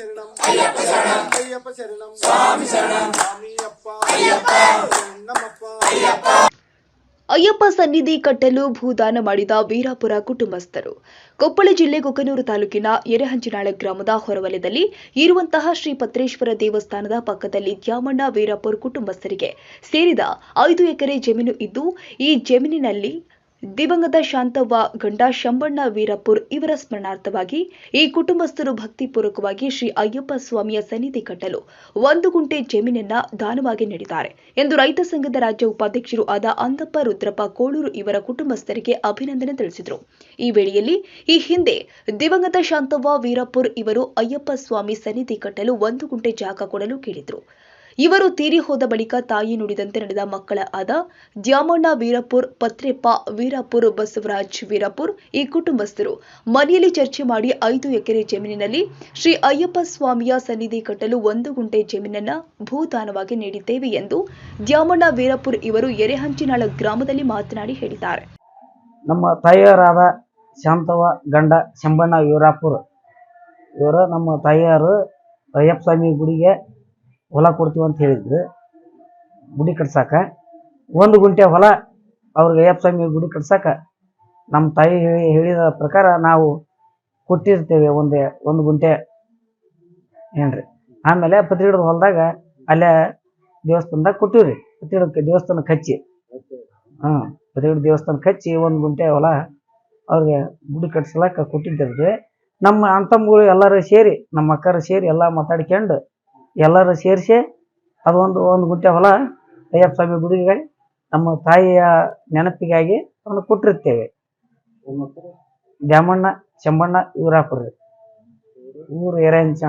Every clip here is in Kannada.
శరణం అయ్యప్ప శరణం స్వామి శరణం స్వామి అప్ప శరణమప్ప ಅಯ್ಯಪ್ಪ ಸನ್ನಿಧಿ ಕಟ್ಟಲು ಭೂದಾನ ಮಾಡಿದ ವೀರಾಪುರ ಕುಟುಂಬಸ್ಥರು ಕೊಪ್ಪಳ ಜಿಲ್ಲೆ ಕುಕನೂರು ತಾಲೂಕಿನ ಎರೆಹಂಚಿನಾಳ ಗ್ರಾಮದ ಹೊರವಲಯದಲ್ಲಿ ಇರುವಂತಹ ಶ್ರೀ ಪತ್ರೇಶ್ವರ ದೇವಸ್ಥಾನದ ಪಕ್ಕದಲ್ಲಿ ದ್ಯಾಮಣ್ಣ ವೀರಾಪುರ ಕುಟುಂಬಸ್ಥರಿಗೆ ಸೇರಿದ ಐದು ಎಕರೆ ಜಮೀನು ಇದ್ದು ಈ ಜಮೀನಿನಲ್ಲಿ ದಿವಂಗತ ಶಾಂತವ್ವ, ಗಂಡ ಶಂಬಣ್ಣ ವೀರಪುರ್ ಇವರ ಸ್ಮರಣಾರ್ಥವಾಗಿ ಈ ಕುಟುಂಬಸ್ಥರು ಭಕ್ತಿಪೂರ್ವಕವಾಗಿ ಶ್ರೀ ಅಯ್ಯಪ್ಪ ಸ್ವಾಮಿಯ ಸನ್ನಿಧಿ ಕಟ್ಟಲು ಒಂದು ಗುಂಟೆ ಜಮೀನನ್ನ ದಾನವಾಗಿ ನೀಡಿದ್ದಾರೆ ಎಂದು ರೈತ ಸಂಘದ ರಾಜ್ಯ ಉಪಾಧ್ಯಕ್ಷರು ಆದ ಅಂದಪ್ಪ ರುದ್ರಪ್ಪ ಕೋಳೂರು ಇವರ ಕುಟುಂಬಸ್ಥರಿಗೆ ಅಭಿನಂದನೆ ತಿಳಿಸಿದರು. ಈ ವೇಳೆಯಲ್ಲಿ ಈ ಹಿಂದೆ ದಿವಂಗತ ಶಾಂತವ್ವ ವೀರಪುರ್ ಇವರು ಅಯ್ಯಪ್ಪ ಸ್ವಾಮಿ ಸನ್ನಿಧಿ ಕಟ್ಟಲು ಒಂದು ಗುಂಟೆ ಜಾಗ ಕೊಡಲು ಕೇಳಿದರು. ಇವರು ತೀರಿ ಹೋದ ಬಳಿಕ ತಾಯಿ ನುಡಿದಂತೆ ನಡೆದ ಮಕ್ಕಳ ಆದ ದ್ಯಾಮಣ್ಣ ವೀರಪುರ್ ಪತ್ರೆಪ್ಪ ವೀರಪುರ್, ಬಸವರಾಜ್ ವೀರಪುರ್ ಈ ಕುಟುಂಬಸ್ಥರು ಮನೆಯಲ್ಲಿ ಚರ್ಚೆ ಮಾಡಿ ಐದು ಎಕರೆ ಜಮೀನಿನಲ್ಲಿ ಶ್ರೀ ಅಯ್ಯಪ್ಪ ಸ್ವಾಮಿಯ ಸನ್ನಿಧಿ ಕಟ್ಟಲು ಒಂದು ಗುಂಟೆ ಜಮೀನನ್ನ ಭೂದಾನವಾಗಿ ನೀಡಿದ್ದೇವೆ ಎಂದು ದ್ಯಾಮಣ್ಣ ವೀರಪುರ್ ಇವರು ಎರೆಹಂಚಿನಾಳ ಗ್ರಾಮದಲ್ಲಿ ಮಾತನಾಡಿ ಹೇಳಿದ್ದಾರೆ. ನಮ್ಮ ತಾಯಿಯರಾದ ಶಾಂತವ ಗಂಡ ಶಂಬಣ್ಣ ವೀರಾಪುರ್. ಇವರು ನಮ್ಮ ತಾಯಿಯರು ಅಯ್ಯಪ್ಪ ಸ್ವಾಮಿ ಗುಡಿಗೆ ಹೊಲ ಕೊಡ್ತೀವಿ ಅಂತ ಹೇಳಿದ್ರು ಗುಡಿ ಕಟ್ಸಾಕ ಒಂದು ಗುಂಟೆ ಹೊಲ ಅವ್ರಿಗೆ ಅಯ್ಯಪ್ಪ ಸ್ವಾಮಿ ಗುಡಿ ಕಟ್ಸಾಕ ನಮ್ಮ ತಾಯಿ ಹೇಳಿ ಹೇಳಿದ ಪ್ರಕಾರ ನಾವು ಕೊಟ್ಟಿರ್ತೇವೆ ಒಂದೇ, ಒಂದು ಗುಂಟೆ ಏನ್ರಿ? ಆಮೇಲೆ ಪತ್ರಿಗಿಡದ ಹೊಲದಾಗ ಅಲ್ಲೇ ದೇವಸ್ಥಾನದಾಗ ಕೊಟ್ಟಿವ್ರಿ ಪತ್ರಿಗಿಡಕ್ಕೆ ದೇವಸ್ಥಾನಕ್ಕೆ ಹಚ್ಚಿ. ಹ್ಮ್ ಪತ್ರಿಗಿಡ ದೇವಸ್ಥಾನಕ್ಕೆ ಹಚ್ಚಿ ಒಂದು ಗುಂಟೆ ಹೊಲ ಅವ್ರಿಗೆ ಗುಡಿ ಕಟ್ಸಲಕ್ಕ ಕೊಟ್ಟಿದ್ದಿರ್ತೀವಿ. ನಮ್ಮ ಅಂತಮ್ಗಳು ಎಲ್ಲರೂ ಸೇರಿ, ನಮ್ಮ ಅಕ್ಕರು ಸೇರಿ ಎಲ್ಲ ಮಾತಾಡ್ಕೊಂಡು ಎಲ್ಲರೂ ಸೇರಿಸಿ ಅದೊಂದು ಒಂದು ಗುಂಟೆ ಹೊಲ, ಅಯ್ಯಪ್ಪ ಸ್ವಾಮಿ ಗುಡಿಗೆ ನಮ್ಮ ತಾಯಿಯ ನೆನಪಿಗಾಗಿ ಅವನು ಕೊಟ್ಟಿರ್ತೇವೆ ದ್ಯಾಮಣ್ಣ, ಚೆಂಬಣ್ಣ ಇವರಾಪುರ. ಊರು ಎರಂಚ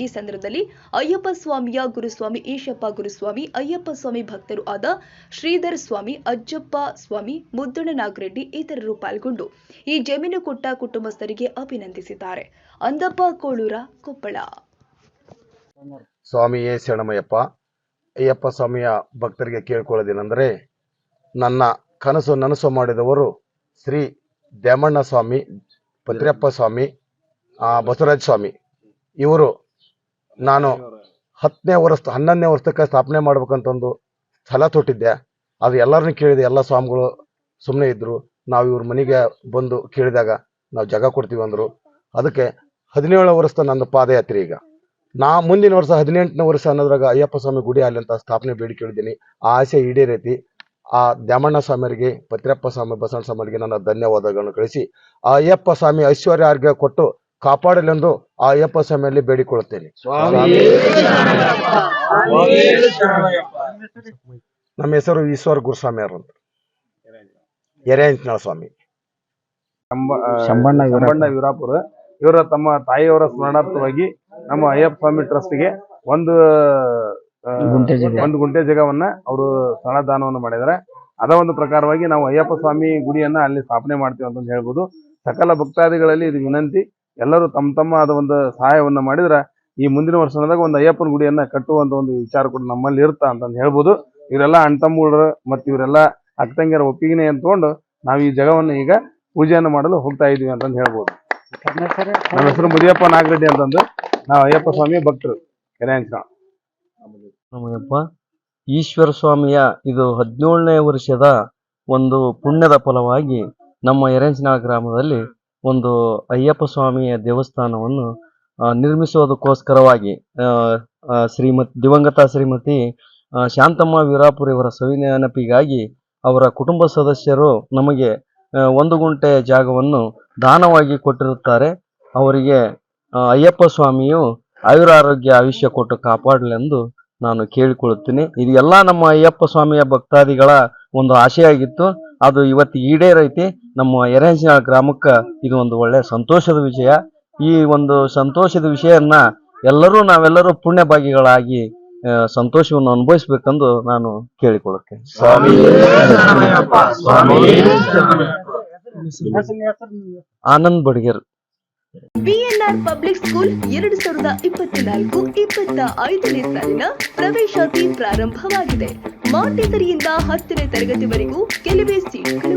ಈ ಸಂದರ್ಭದಲ್ಲಿ ಅಯ್ಯಪ್ಪ ಸ್ವಾಮಿಯ ಗುರುಸ್ವಾಮಿ ಈಶಪ್ಪ ಗುರುಸ್ವಾಮಿ, ಅಯ್ಯಪ್ಪ ಸ್ವಾಮಿ ಭಕ್ತರು ಆದ ಶ್ರೀಧರ್ ಸ್ವಾಮಿ, ಅಜ್ಜಪ್ಪ ಸ್ವಾಮಿ, ಮುದ್ದಣ್ಣ ನಾಗರೆಡ್ಡಿ ಇತರರು ಪಾಲ್ಗೊಂಡು ಈ ಜಮೀನು ಕೊಟ್ಟ ಕುಟುಂಬಸ್ಥರಿಗೆ ಅಭಿನಂದಿಸಿದ್ದಾರೆ. ಅಂದಪ್ಪ, ಕೋಳೂರ, ಕೊಪ್ಪಳ. ಸ್ವಾಮಿಯೇ ಶರಣಮಯ್ಯಪ್ಪ. ಅಯ್ಯಪ್ಪ ಸ್ವಾಮಿಯ ಭಕ್ತರಿಗೆ ಕೇಳ್ಕೊಳ್ಳೋದೇನೆಂದರೆ, ನನ್ನ ಕನಸು ನನಸು ಮಾಡಿದವರು ಶ್ರೀ ದ್ಯಾಮಣ್ಣ ಸ್ವಾಮಿ, ಭದ್ರಪ್ಪ ಸ್ವಾಮಿ ಬಸವರಾಜ ಸ್ವಾಮಿ. ಇವರು ನಾನು ಹತ್ತನೇ ವರ್ಷ, ಹನ್ನೊಂದನೇ ವರ್ಷಕ್ಕೆ ಸ್ಥಾಪನೆ ಮಾಡ್ಬೇಕಂತಂದು ಸ್ಥಳ ತೊಟ್ಟಿದ್ದೆ. ಅದು ಎಲ್ಲರನ್ನೂ ಕೇಳಿದೆ, ಎಲ್ಲ ಸ್ವಾಮಿಗಳು ಸುಮ್ಮನೆ ಇದ್ದರು ನಾವು ಇವ್ರ ಮನೆಗೆ ಬಂದು ಕೇಳಿದಾಗ ನಾವು ಜಾಗ ಕೊಡ್ತೀವಿ ಅಂದರು. ಅದಕ್ಕೆ ಹದಿನೇಳು ವರ್ಷದ ನಂದು ಪಾದಯಾತ್ರೆ ಈಗ. ನಾ ಮುಂದಿನ ವರ್ಷ ಹದಿನೆಂಟನೇ ವರ್ಷ ಅನ್ನೋದ್ರಾಗ ಅಯ್ಯಪ್ಪ ಸ್ವಾಮಿ ಗುಡಿ ಅಲ್ಲಿ ಅಂತ ಸ್ಥಾಪನೆ ಬೇಡಿ ಹೇಳಿದ್ದೀನಿ ಆ ಆಸೆ ಈಡೇರೈತಿ. ಆ ದ್ಯಾಮಣ್ಣ ಸ್ವಾಮಿಯರಿಗೆ ಪತ್ರಪ್ಪ ಸ್ವಾಮಿ ಬಸವಣ್ಣ ಸ್ವಾಮಿಗೆ ನನ್ನ ಧನ್ಯವಾದಗಳನ್ನು ಕಳಿಸಿ. ಆ ಅಯ್ಯಪ್ಪ ಸ್ವಾಮಿ ಐಶ್ವರ್ಯ ಆರೋಗ್ಯ ಕೊಟ್ಟು ಕಾಪಾಡಲೆಂದು ಆ ಅಯ್ಯಪ್ಪ ಸ್ವಾಮಿಯಲ್ಲಿ ಬೇಡಿಕೊಳ್ಳುತ್ತೇನೆ. ನಮ್ಮ ಹೆಸರು ಈಶ್ವರ ಗುರುಸ್ವಾಮಿ ಅವರು ಅಂತ ಎರೆಹಂಚಿನಾಳ ಸ್ವಾಮಿ. ಶಂಬಣ್ಣ ವೀರಾಪುರ. ಇವರ ತಮ್ಮ ತಾಯಿಯವರ ಸ್ಮರಣಾರ್ಥವಾಗಿ ನಮ್ಮ ಅಯ್ಯಪ್ಪ ಸ್ವಾಮಿ ಟ್ರಸ್ಟ್ಗೆ ಒಂದು. ಒಂದು ಗುಂಟೆ ಜಗವನ್ನ ಅವರು ಸ್ಥಳ ದಾನವನ್ನು ಮಾಡಿದ್ದಾರೆ. ಅದ ಒಂದು ಪ್ರಕಾರವಾಗಿ ನಾವು ಅಯ್ಯಪ್ಪ ಸ್ವಾಮಿ ಗುಡಿಯನ್ನ ಅಲ್ಲಿ ಸ್ಥಾಪನೆ ಮಾಡ್ತೀವಿ ಅಂತ ಹೇಳ್ಬೋದು. ಸಕಲ ಭಕ್ತಾದಿಗಳಲ್ಲಿ ಇದು ವಿನಂತಿ. ಎಲ್ಲರೂ ತಮ್ಮ ತಮ್ಮ ಆದ ಒಂದು ಸಹಾಯವನ್ನ ಮಾಡಿದ್ರೆ ಈ ಮುಂದಿನ ವರ್ಷದಾಗ ಒಂದು ಅಯ್ಯಪ್ಪನ ಗುಡಿಯನ್ನ ಕಟ್ಟುವಂತ ಒಂದು ವಿಚಾರ ಕೂಡ ನಮ್ಮಲ್ಲಿ ಇರ್ತಾ ಅಂತಂದು ಹೇಳ್ಬೋದು. ಇವರೆಲ್ಲ ಅಣ್ತಮ್ಮಗಳರು ಮತ್ತು ಇವರೆಲ್ಲ ಅಕ್ಕತಂಗಿಯರ ಒಪ್ಪಿಗೆನೆ ಅಂತಕೊಂಡು ನಾವು ಈ ಜಗವನ್ನು ಈಗ ಪೂಜೆಯನ್ನು ಮಾಡಲು ಹೋಗ್ತಾ ಇದೀವಿ ಅಂತಂದು ಹೇಳ್ಬೋದು. ನಮ್ಮ ಹೆಸರು ಮುದಿಯಪ್ಪ ನಾಗರೆಡ್ಡಿ ಅಂತಂದು. ನಾವು ಅಯ್ಯಪ್ಪ ಸ್ವಾಮಿ ಭಕ್ತರು ನಮಗಪ್ಪ ಈಶ್ವರ ಸ್ವಾಮಿಯ ಇದು ಹದಿನೇಳನೇ ವರ್ಷದ ಒಂದು ಪುಣ್ಯದ ಫಲವಾಗಿ ನಮ್ಮ ಎರೆಂಚನಾಳ ಗ್ರಾಮದಲ್ಲಿ ಒಂದು ಅಯ್ಯಪ್ಪ ಸ್ವಾಮಿಯ ದೇವಸ್ಥಾನವನ್ನು ನಿರ್ಮಿಸುವುದಕ್ಕೋಸ್ಕರವಾಗಿ ಶ್ರೀಮತಿ, ದಿವಂಗತ ಶ್ರೀಮತಿ ಶಾಂತಮ್ಮ ವೀರಾಪುರ ಇವರ ಸವಿನೆನಪಿಗಾಗಿ ಅವರ ಕುಟುಂಬ ಸದಸ್ಯರು ನಮಗೆ ಒಂದು ಗುಂಟೆ ಜಾಗವನ್ನು ದಾನವಾಗಿ ಕೊಟ್ಟಿರುತ್ತಾರೆ. ಅವರಿಗೆ ಅಯ್ಯಪ್ಪ ಸ್ವಾಮಿಯು ಆಯುರಾರೋಗ್ಯ ಆಯುಷ್ಯ ಕೊಟ್ಟು ಕಾಪಾಡಲೆಂದು ನಾನು ಕೇಳಿಕೊಳ್ಳುತ್ತೇನೆ. ಇದು ಎಲ್ಲ ನಮ್ಮ ಅಯ್ಯಪ್ಪ ಸ್ವಾಮಿಯ ಭಕ್ತಾದಿಗಳ ಒಂದು ಆಶೆಯಾಗಿತ್ತು ಅದು ಇವತ್ತು ಈಡೇರೈತಿ. ನಮ್ಮ ಎರೆಹಂಚಿನ ಗ್ರಾಮಕ್ಕೆ ಇದು ಒಂದು ಒಳ್ಳೆ ಸಂತೋಷದ ವಿಷಯ ಈ ಒಂದು ಸಂತೋಷದ ವಿಷಯನ್ನ ಎಲ್ಲರೂ ನಾವೆಲ್ಲರೂ ಪುಣ್ಯ ಭಾಗಿಗಳಾಗಿ ಆ, ಸಂತೋಷವನ್ನು ಅನುಭವಿಸ್ಬೇಕೆಂದು ನಾನು ಕೇಳಿಕೊಳ್ಳುತ್ತೇನೆ. Anand Badger. BNR public school ಎರಡು ಸಾವಿರದ ಇಪ್ಪತ್ನಾಲ್ಕು ಇಪ್ಪತ್ತ ಐದನೇ ಸಾಲಿನ ಪ್ರವೇಶಾತಿ ಪ್ರಾರಂಭವಾಗಿದೆ. ಮಾಂಟೇಸರಿಯಿಂದ ಹತ್ತನೇ ತರಗತಿವರೆಗೂ ಕೆಲವೇ ಸೀಟ್ಗಳು